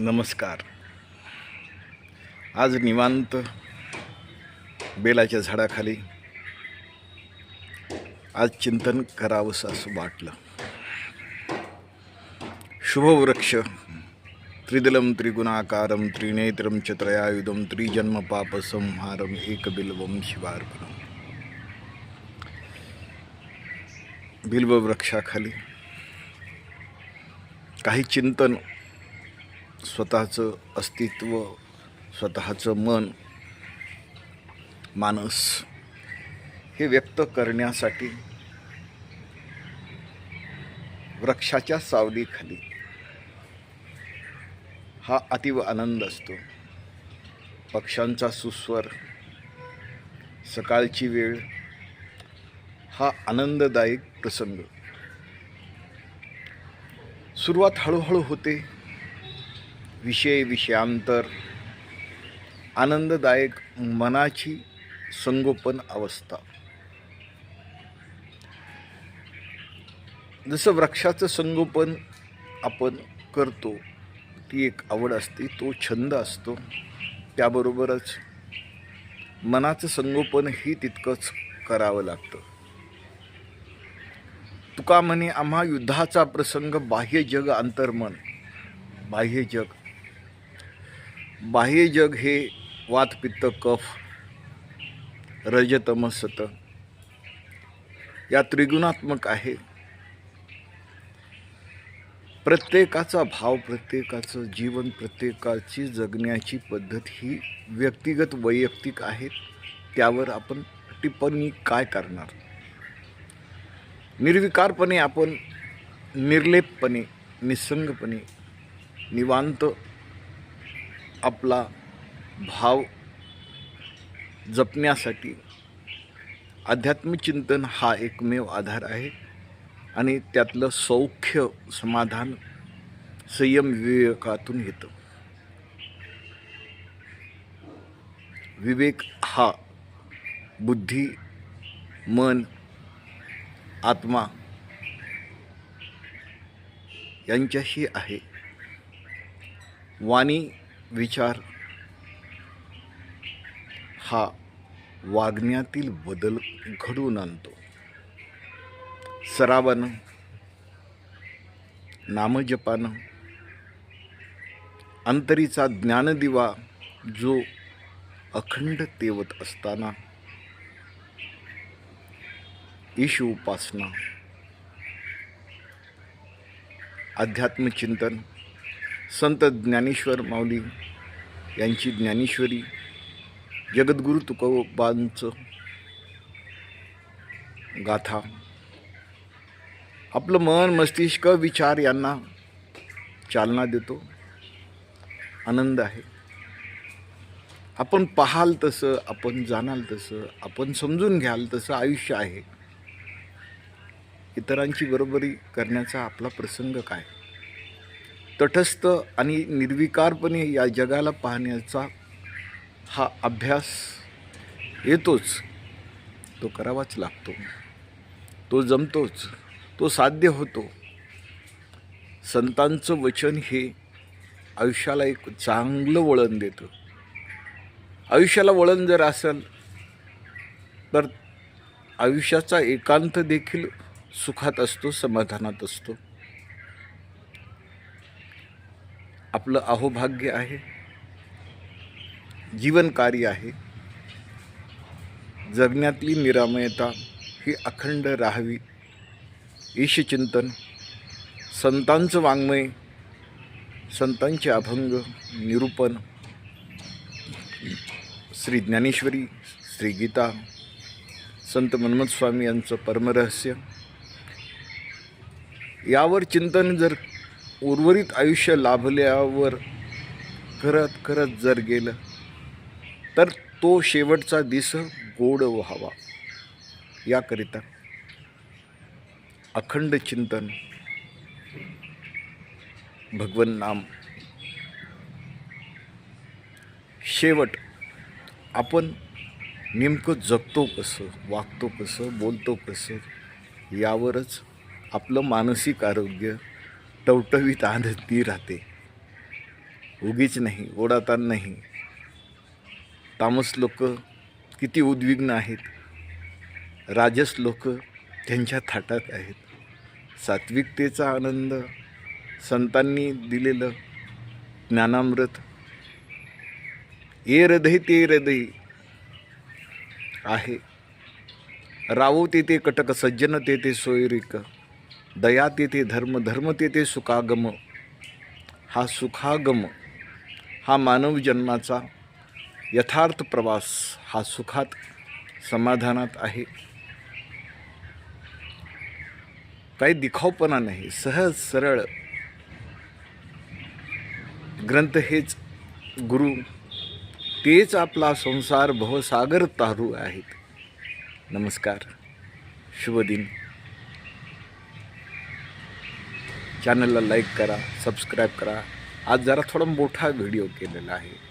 नमस्कार. आज निवांत बेलाच्या झाडाखाली आज चिंतन करावंसं असं वाटलं. शुभवृक्ष त्रिदलं त्रिगुणाकारं त्रिनेत्रं च त्रयायुधं त्रिजन्म पापसंहारं एकबिल्वं शिवार्पणम बिल्ववृक्षाखाली काही चिंतन स्वतःचं अस्तित्व स्वतःचं मन मानस हे व्यक्त करण्यासाठी वृक्षाच्या सावलीखाली हा अतीव आनंद असतो. पक्ष्यांचा सुस्वर सकाळची वेळ हा आनंददायक प्रसंग. सुरुवात हळूहळू होते. विषय विषयांतर आनंददायक मनाची संगोपन अवस्था. जसं वृक्षाचं संगोपन आपण करतो ती एक आवड असते तो छंद असतो. त्याबरोबरच मनाचं संगोपनही तितकंच करावं लागतं. तुका म्हणे आम्हा युद्धाचा प्रसंग बाह्य जग अंतर्मन बाह्य जग. बाह्य जग हे वातपित्त कफ रजतमसत या त्रिगुणात्मक आहे. प्रत्येकाचा भाव प्रत्येकाचं जीवन प्रत्येकाची जगण्याची पद्धत ही व्यक्तिगत वैयक्तिक आहे त्यावर आपण टिप्पणी काय करणार? निर्विकारपणे आपण निर्लेपपणे निसंगपणे निवांत आपला भाव जपण्यासाठी आध्यात्मिक चिंतन हा एकमेव आधार आहे आणि त्यातलं सौख्य समाधान संयम विवेकातून येतं. विवेक हा बुद्धी मन आत्मा यांच्याशी आहे. वाणी विचार. हा वागण्यातील बदल घडवून आणतो. सरावानं नामजपानं अंतरीचा ज्ञानदिवा जो अखंड तेवत असताना ईश उपासना आध्यात्मिक चिंतन संत ज्ञानेश्वर माऊली यांची ज्ञानेश्वरी जगद्गुरु तुकोबांचं गाथा. आपलं मन मस्तिष्क विचार यांना चालना देतो. आनंद आहे. आपण पाहाल तसं आपण जाणाल तसं आपण समजून घ्याल तसं आयुष्य आहे. इतरांची बरोबरी करण्याचा आपला प्रसंग काय? तटस्थ आणि निर्विकारपणे या जगाला पाहण्याचा हा अभ्यास येतोच. तो करावाच लागतो. तो जमतोच. तो साध्य होतो. संतांचं वचन हे आयुष्याला एक चांगलं वळण देतं. आयुष्याला वळण जर असेल तर आयुष्याचा एकांत देखील सुखात असतो समाधानात असतो. आपलं अहोभाग्य आहे. जीवनकार्य आहे. जगण्यातली निरामयता ही अखंड राहावी. ईशचिंतन संतांचं वाङ्मय संतांचे अभंग निरूपण. श्री ज्ञानेश्वरी श्री गीता संत मनमथ स्वामी यांचं परमरहस्य यावर चिंतन जर उर्वरित आयुष्य लाभल्यावर करत करत जर गेलं तर तो शेवटचा दिस गोड व्हावा. याकरिता अखंड चिंतन भगवन नाम. शेवट आपण नेमकं जगतो कसं वागतो कसं बोलतो कसं यावरच आपलं मानसिक आरोग्य टवटवीत आनंदी राहते. उगीच नाही ओढाताण नाही. तामस लोक किती उद्विग्न आहेत. राजस लोक त्यांच्या थाटात आहेत. सात्विकतेचा आनंद संतांनी दिलेलं ज्ञानामृत. ए हृदय ते हृदय आहे. रावो तेथे कटक सज्जन तेथे सोयरिक. दया तेथे धर्म धर्म तेथे सुखागम. हा सुखागम हा मानव जन्माचा यथार्थ प्रवास हा सुखात समाधानात आहे. काही दिखावपणा नाही सहज सरळ. ग्रंथ हेच गुरु. तेच आपला संसार भवसागर तारू आहेत. नमस्कार. शुभ दिन. चॅनलला लाईक करा सबस्क्राईब करा. आज जरा थोडा मोठा व्हिडिओ केलेला आहे.